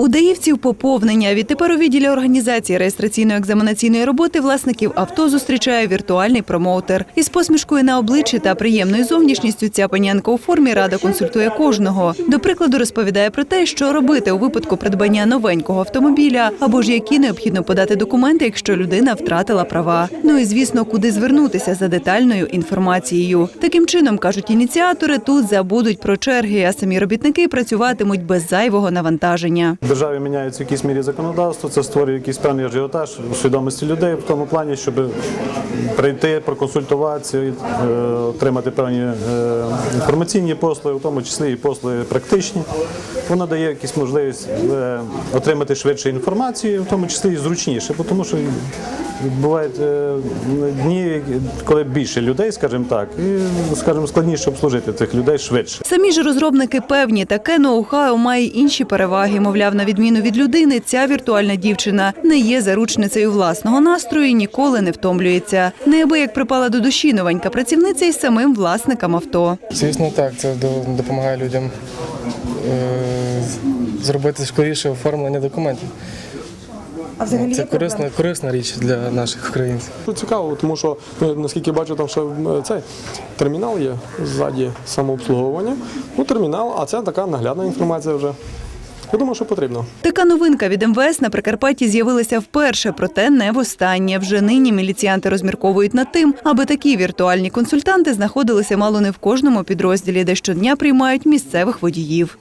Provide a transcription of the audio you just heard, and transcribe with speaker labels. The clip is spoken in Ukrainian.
Speaker 1: У Даївців поповнення. Відтепер у відділі організації реєстраційно-екзаменаційної роботи власників авто зустрічає віртуальний промоутер. Із посмішкою на обличчі та приємною зовнішністю ця панянка у формі рада консультує кожного. До прикладу, розповідає про те, що робити у випадку придбання новенького автомобіля або ж які необхідно подати документи, якщо людина втратила права. Ну і звісно, куди звернутися за детальною інформацією. Таким чином, кажуть ініціатори, тут забудуть про черги, а самі робітники працюватимуть без зайвого навантаження.
Speaker 2: Державі міняється в якійсь мірі законодавство, це створює якийсь певний ажіотаж у свідомості людей в тому плані, щоб прийти, проконсультуватися, е, отримати певні е, інформаційні послуги, в тому числі і послуги практичні. Воно дає якісь можливість е, отримати швидше інформацію, в тому числі і зручніше, тому що бувають дні, коли більше людей, скажімо так, і скажімо, складніше обслужити цих людей швидше.
Speaker 1: Самі ж розробники певні, таке ноу-хау має інші переваги. Мовляв, на відміну від людини, ця віртуальна дівчина не є заручницею власного настрою і ніколи не втомлюється. Неабияк припала до душі новенька працівниця із самим власникам авто.
Speaker 3: Звісно, так, це до- допомагає людям е, зробити скоріше оформлення документів.
Speaker 1: А взагалі
Speaker 3: Це корисна, корисна річ для наших українців.
Speaker 4: Тут цікаво, тому що ну, наскільки бачу, там ще е, цей термінал є ззаді самообслуговування. Ну, термінал, а це така наглядна інформація вже. Я що потрібно.
Speaker 1: Така новинка від МВС на Прикарпатті з'явилася вперше, проте не востаннє. Вже нині міліціянти розмірковують над тим, аби такі віртуальні консультанти знаходилися мало не в кожному підрозділі, де щодня приймають місцевих водіїв.